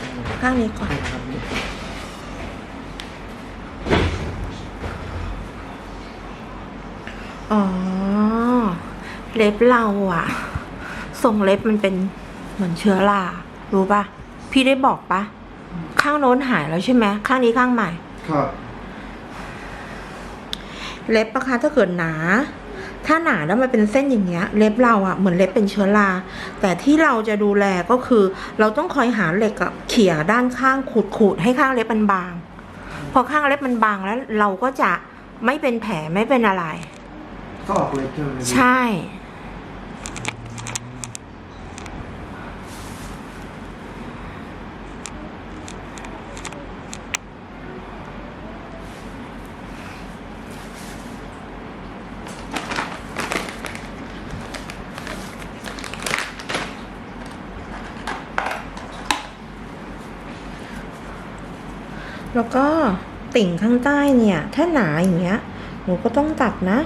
ข้างไหนข้างไหนข้างนี้ก่อนครับนี่อ๋อ เล็บเราอะทรงเล็บมันเป็นเหมือนเชื้อรา รู้ปะพี่ได้บอกปะ ข้างโน้นหายแล้วใช่ไหม ข้างนี้ข้างใหม่ ครับ เล็บนะคะถ้าเกิดหนา ถ้าหนาแล้วมันเป็นเส้นอย่างเงี้ยเล็บเราอะเหมือนเล็บเป็นเชื้อรา แต่ที่เราจะดูแลก็คือ เราต้องคอยหาเหล็กอะเขี่ยด้านข้างขูดๆให้ข้างเล็บมันบาง พอข้างเล็บมันบางแล้วเราก็จะไม่เป็นแผลไม่เป็นอะไร ก็ออกเล็บใช่ไหมพี่ใช่ แล้วก็ติ่งข้างใต้เนี่ย ถ้าหนาอย่างเงี้ย หนูก็ต้องตัดนะ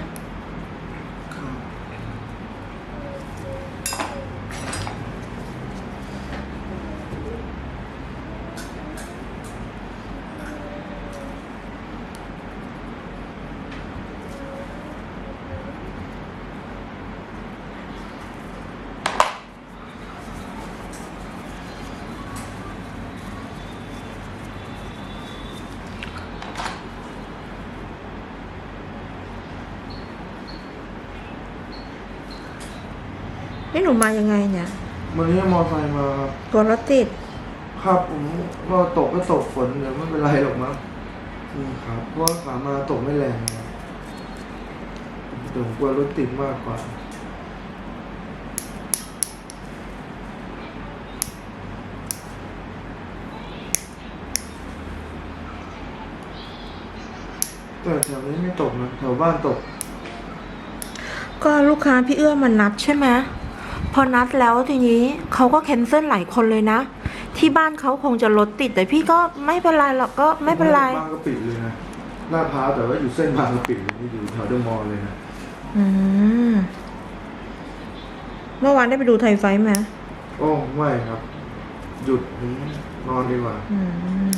หนูมายังไงเนี่ยวันนี้มอไซค์มาครับตัวรถติดครับผมก็ตกก็ตกฝนเดี๋ยวไม่เป็นไรหรอกมั้งอืมครับเพราะว่าขามาตกไม่แรงนะแต่ผมกลัวรถติดมากกว่า แต่แถวนี้ไม่ตกนะแถวบ้านตก ก็ลูกค้าพี่เอื้อมันนัดใช่ไหม พอนัดแล้วทีนี้เขาก็แคนเซิลหลายคนเลยนะ ที่บ้านเขาคงจะรถติดแต่พี่ก็ไม่เป็นไรหรอกก็ไม่เป็นไรบางกะปิเลยนะลาดพร้าวแต่ว่าอยู่เส้นบางกะปิเลยที่อยู่แถวเดอะมอลล์เลยนะอืมเมื่อวานได้ไปดูไทยไฟท์ไหมโอ้ไม่ครับ หยุดผมนอนดีกว่าอืม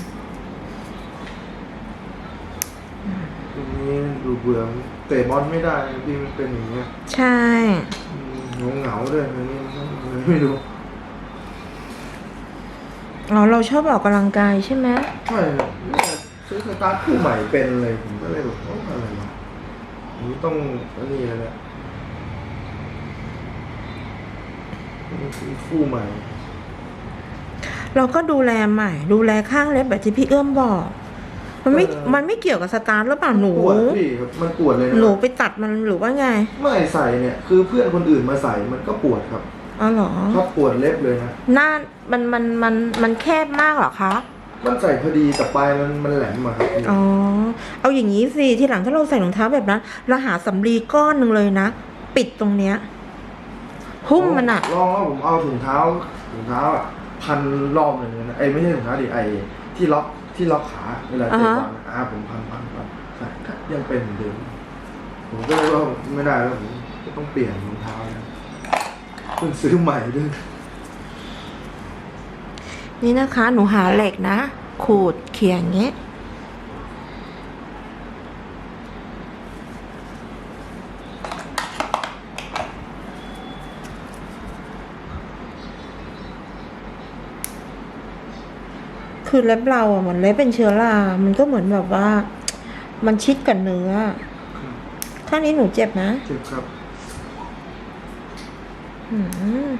ตรงนี้ดูเบื่อเตะบอลไม่ได้พี่มันเป็นอย่างเงี้ยใช่ เหงาเหงาๆด้วยอันนี้ไม่รู้อ๋อเราชอบออกกำลังกายใช่ไหมใช่ครับเนี่ยซื้อสตาร์ทคู่ใหม่เป็นเลยผมก็เลยแบบโอ้อะไรวะอันนี้ต้องอันนี้แล้วแหละต้องซื้อคู่ใหม่ เราก็ดูแลใหม่ ดูแลข้างเล็บแบบที่พี่เอื้อมบอก มันไม่เออมันไม่เกี่ยวกับสตาร์ทหรือเปล่าหนู ปวดพี่ครับมันปวดเลยนะหนูไปตัดมันหรือว่าไงไม่ใส่เนี่ย คือเพื่อนคนอื่นมาใส่มันก็ปวดครับอ๋อเหรอครับปวดเล็บเลยนะหน้ามันมันมันมันแคบมากเหรอคะมันใส่พอดีแต่ปลายมันมันแหลมอะครับพี่อ๋อเอาอย่างนี้สิทีหลังถ้าเราใส่รองเท้าแบบนั้นเราหาสำลีก้อนหนึ่งเลยนะปิดตรงเนี้ยหุ้มมันอะลองว่าผมเอาถุงเท้าถุงเท้าอะพันรอบหนึ่งเลยนะไอ้ยไม่ใช่ถุงเท้าดิไอ้ที่ล็อก ที่ล็อกขาเวลาเตะบอลนะอ่าผมพันพันพันใส่ก็ยังเป็นเหมือนเดิมผมก็เลยว่าไม่ได้แล้วผมก็ต้องเปลี่ยนรองเท้านะเพิ่งซื้อใหม่ด้วยนี่นะคะ หนูหาเหล็กนะ ขูดเขียอย่างเงี้ย คือเล็บเราอะเหมือนเล็บเป็นเชื้อรา มันก็เหมือนแบบว่า มันชิดกับเนื้อข้างนี้หนูเจ็บนะ เจ็บครับอืม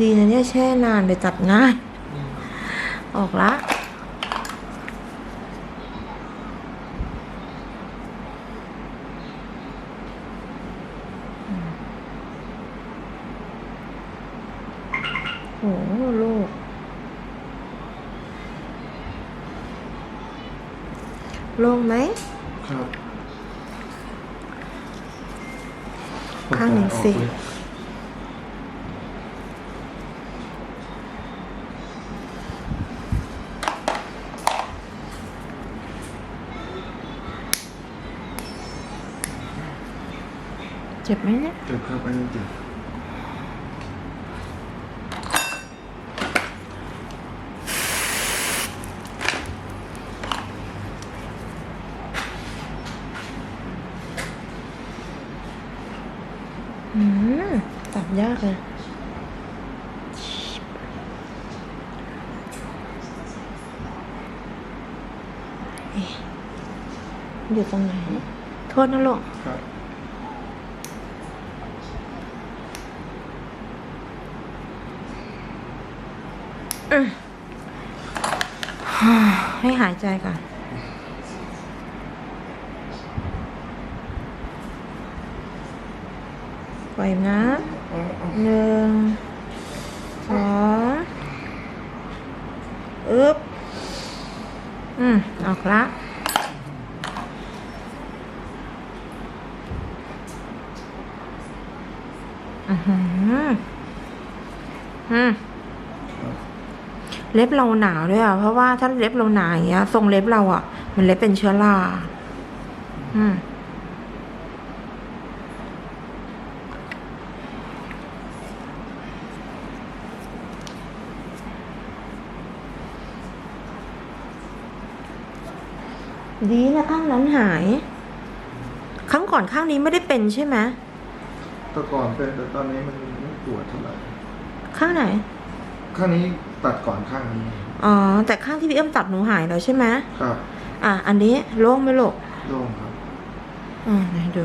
ดีนะเนี่ยแช่นานเลยตัดง่าย ออกละ โอ้โหลูก โล่งไหม ครับข้างหนึ่งสิออกเลยเจ็บไหมเนี่ย เจ็บครับอันนี้เจ็บ ยากเลยเอ๊ะอยู่ตรงไหน โทษนะลูกครับให้หายใจก่อน ล่อยนะหนึ่งสองอึ๊บอืมออกละอือหืออืมเล็บเราหนาด้วยอะ เพราะว่าถ้าเล็บเราหนาอย่างเงี้ย ทรงเล็บเราอะ มันเล็บเป็นเชื้อรา อืม ดีนะข้างนั้นหาย ครั้งก่อนข้างนี้ไม่ได้เป็นใช่ไหมแต่ก่อนเป็นแต่ตอนนี้มันไม่ปวดเท่าไหร่ข้างไหน ข้างนี้ตัดก่อนข้างนี้ อ๋อ แต่ข้างที่พี่เอื้อมตัดหนูหายแล้วใช่ไหมครับ อะ อันนี้โล่งไหมลูกโล่งครับ อ่าไหนดู